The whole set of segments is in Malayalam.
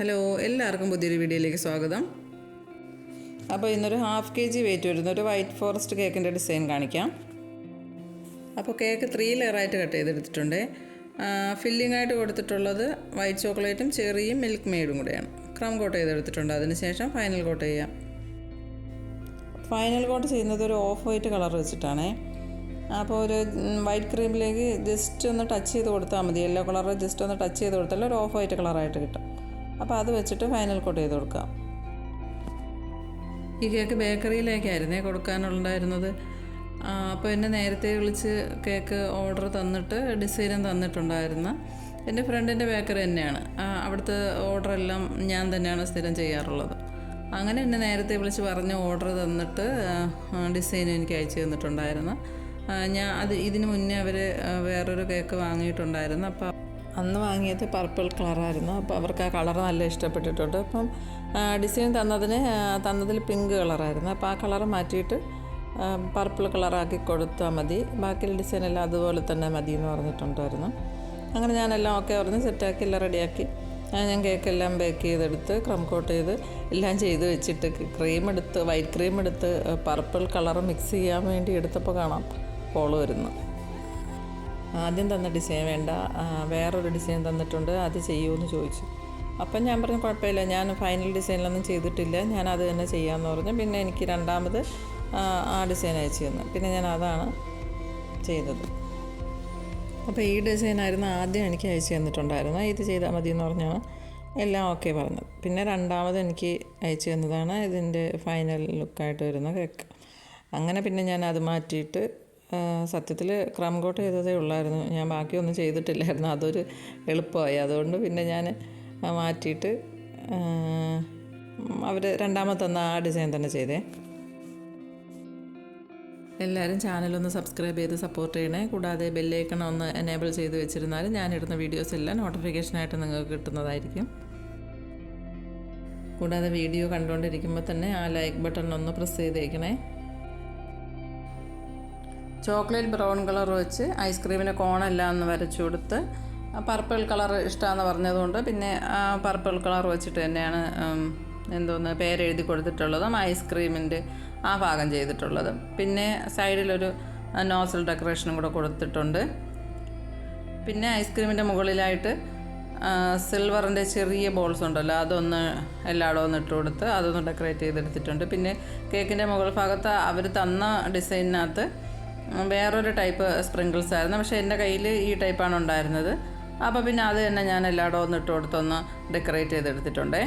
ഹലോ എല്ലാവർക്കും പുതിയൊരു വീഡിയോയിലേക്ക് സ്വാഗതം. അപ്പോൾ ഇന്നൊരു ഹാഫ് കെ ജി വെയിറ്റ് വരുന്ന. ഒരു വൈറ്റ് ഫോറസ്റ്റ് കേക്കിന്റെ ഡിസൈൻ കാണിക്കാം. അപ്പോൾ കേക്ക് ത്രീ ലെയറായിട്ട് കട്ട് ചെയ്തെടുത്തിട്ടുണ്ട്. ഫില്ലിംഗ് ആയിട്ട് കൊടുത്തിട്ടുള്ളത് വൈറ്റ് ചോക്ലേറ്റും ചെറിയും മിൽക്ക് മെയ്ഡും കൂടെയാണ്. ക്രം കോട്ട് ചെയ്തെടുത്തിട്ടുണ്ട്. അതിനുശേഷം ഫൈനൽ കോട്ട് ചെയ്യാം. ഫൈനൽ കോട്ട് ചെയ്യുന്നത് ഒരു ഓഫ് വൈറ്റ് കളർ വെച്ചിട്ടാണേ. അപ്പോൾ ഒരു വൈറ്റ് ക്രീമിലേക്ക് ജസ്റ്റ് ഒന്ന് ടച്ച് ചെയ്ത് കൊടുത്താൽ മതി. യെല്ലോ കളർ ജസ്റ്റ് ഒന്ന് ടച്ച് ചെയ്ത് കൊടുത്താൽ ഒരു ഓഫ് വൈറ്റ് കളറായിട്ട് കിട്ടും. അപ്പോൾ അത് വെച്ചിട്ട് ഫൈനൽ കോട്ട് ചെയ്ത് കൊടുക്കാം. ഈ കേക്ക് ബേക്കറിയിലേക്കായിരുന്നേ കൊടുക്കാനുണ്ടായിരുന്നത്. അപ്പോൾ എന്നെ നേരത്തെ വിളിച്ച് കേക്ക് ഓർഡർ തന്നിട്ട് ഡിസൈനും തന്നിട്ടുണ്ടായിരുന്നു. എന്റെ ഫ്രണ്ടിന്റെ ബേക്കറി തന്നെയാണ്. അവിടുത്തെ ഓർഡറെല്ലാം ഞാൻ തന്നെയാണ് സ്ഥിരം ചെയ്യാറുള്ളത്. അങ്ങനെ എന്നെ നേരത്തെ വിളിച്ച് പറഞ്ഞ് ഓർഡർ തന്നിട്ട് ഡിസൈനും എനിക്ക് അയച്ചു തന്നിട്ടുണ്ടായിരുന്നു. ഞാൻ അത് ഇതിന് മുന്നേ അവർ വേറൊരു കേക്ക് വാങ്ങിയിട്ടുണ്ടായിരുന്നു. അപ്പോൾ അന്ന് വാങ്ങിയത് പർപ്പിൾ കളറായിരുന്നു. അപ്പോൾ അവർക്ക് ആ കളർ നല്ല ഇഷ്ടപ്പെട്ടിട്ടുണ്ട്. അപ്പം ഡിസൈൻ തന്നതിന് തന്നതിൽ പിങ്ക് കളറായിരുന്നു. അപ്പോൾ ആ കളർ മാറ്റിയിട്ട് പർപ്പിൾ കളറാക്കി കൊടുത്താൽ മതി. ബാക്കിയുള്ള ഡിസൈൻ എല്ലാം അതുപോലെ തന്നെ മതി എന്ന് പറഞ്ഞിട്ടുണ്ടായിരുന്നു. അങ്ങനെ ഞാനെല്ലാം ഓക്കെ പറഞ്ഞ് സെറ്റാക്കി എല്ലാം റെഡിയാക്കി. ഞാൻ കേക്ക് എല്ലാം ബേക്ക് ചെയ്തെടുത്ത് ക്രം കോട്ട് ചെയ്ത് എല്ലാം ചെയ്ത് വെച്ചിട്ട് ക്രീം എടുത്ത് വൈറ്റ് ക്രീം എടുത്ത് പർപ്പിൾ കളർ മിക്സ് ചെയ്യാൻ വേണ്ടി എടുത്തപ്പോൾ കാണാം കോൾ വരുന്നു ആദ്യം തന്ന ഡിസൈൻ വേണ്ട. വേറൊരു ഡിസൈൻ തന്നിട്ടുണ്ട്. അത് ചെയ്യുമെന്ന് ചോദിച്ചു. അപ്പം ഞാൻ പറഞ്ഞു കുഴപ്പമില്ല. ഞാൻ ഫൈനൽ ഡിസൈനിലൊന്നും ചെയ്തിട്ടില്ല. ഞാൻ അത് തന്നെ ചെയ്യാമെന്ന് പറഞ്ഞു. പിന്നെ എനിക്ക് രണ്ടാമത് ആ, ഡിസൈൻ അയച്ചു തന്നു. പിന്നെ ഞാൻ അതാണ് ചെയ്തത്. അപ്പോൾ ഈ ഡിസൈനായിരുന്നു ആദ്യം എനിക്ക് അയച്ചു തന്നിട്ടുണ്ടായിരുന്നു ഇത് ചെയ്താൽ മതി എന്ന് പറഞ്ഞാണ് എല്ലാം ഓക്കെ പറഞ്ഞത്. പിന്നെ രണ്ടാമത് എനിക്ക് അയച്ചു തന്നതാണ് ഇതിന്റെ ഫൈനൽ ലുക്കായിട്ട് വരുന്ന കേക്ക്. അങ്ങനെ പിന്നെ ഞാൻ അത് മാറ്റിയിട്ട് സത്യത്തിൽ ക്രം കോട്ട് ചെയ്തതേ ഉള്ളായിരുന്നു. ഞാൻ ബാക്കിയൊന്നും ചെയ്തിട്ടില്ലായിരുന്നു. അതൊരു എളുപ്പമായി. അതുകൊണ്ട് പിന്നെ ഞാൻ മാറ്റിയിട്ട് അവർ രണ്ടാമത്തെ തന്ന ആ ഡിസൈൻ തന്നെ ചെയ്തേ. എല്ലാവരും ചാനലൊന്ന് സബ്സ്ക്രൈബ് ചെയ്ത് സപ്പോർട്ട് ചെയ്യണേ. കൂടാതെ ബെല്ലൈക്കൺ ഒന്ന് എനേബിൾ ചെയ്ത് വെച്ചിരുന്നാൽ ഞാനിടുന്ന വീഡിയോസ് എല്ലാം നോട്ടിഫിക്കേഷനായിട്ട് നിങ്ങൾക്ക് കിട്ടുന്നതായിരിക്കും. കൂടാതെ വീഡിയോ കണ്ടുകൊണ്ടിരിക്കുമ്പോൾ തന്നെ ആ ലൈക്ക് ബട്ടൺ ഒന്ന് പ്രസ് ചെയ്തേക്കണേ. ചോക്ലേറ്റ് ബ്രൗൺ കളർ വെച്ച് ഐസ്ക്രീമിന്റെ കോണെല്ലാം ഒന്ന് വരച്ചു കൊടുത്ത് പർപ്പിൾ കളർ ഇഷ്ടമാണെന്ന് പറഞ്ഞതുകൊണ്ട് പിന്നെ പർപ്പിൾ കളർ വെച്ചിട്ട് തന്നെയാണ് എന്തോന്ന് പേരെഴുതി കൊടുത്തിട്ടുള്ളതും ഐസ്ക്രീമിന്റെ ആ ഭാഗം ചെയ്തിട്ടുള്ളതും. പിന്നെ സൈഡിലൊരു നോസൽ ഡെക്കറേഷനും കൂടെ കൊടുത്തിട്ടുണ്ട്. പിന്നെ ഐസ്ക്രീമിന്റെ മുകളിലായിട്ട് സിൽവറിന്റെ ചെറിയ ബോൾസ് ഉണ്ടല്ലോ അതൊന്ന് എല്ലായിടവും ഒന്ന് ഇട്ട് കൊടുത്ത് അതൊന്ന് ഡെക്കറേറ്റ് ചെയ്തെടുത്തിട്ടുണ്ട്. പിന്നെ കേക്കിന്റെ മുകൾ ഭാഗത്ത് അവർ തന്ന ഡിസൈനിനകത്ത് വേറൊരു ടൈപ്പ് സ്പ്രിങ്കിൾസ് ആയിരുന്നു. പക്ഷേ എന്റെ കയ്യിൽ ഈ ടൈപ്പാണ് ഉണ്ടായിരുന്നത്. അപ്പോൾ പിന്നെ അത് തന്നെ ഞാൻ എല്ലായിടവും ഒന്ന് ഇട്ട് കൊടുത്തൊന്ന് ഡെക്കറേറ്റ് ചെയ്തെടുത്തിട്ടുണ്ടേ.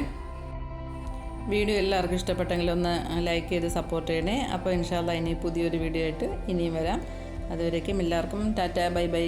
വീഡിയോ എല്ലാവർക്കും ഇഷ്ടപ്പെട്ടെങ്കിൽ ഒന്ന് ലൈക്ക് ചെയ്ത് സപ്പോർട്ട് ചെയ്യണേ. അപ്പോൾ ഇൻഷാല്ല ഇനി പുതിയൊരു വീഡിയോ ആയിട്ട് ഇനിയും വരാം. അതുവരേക്കും എല്ലാവർക്കും ടാറ്റ ബൈ ബൈ.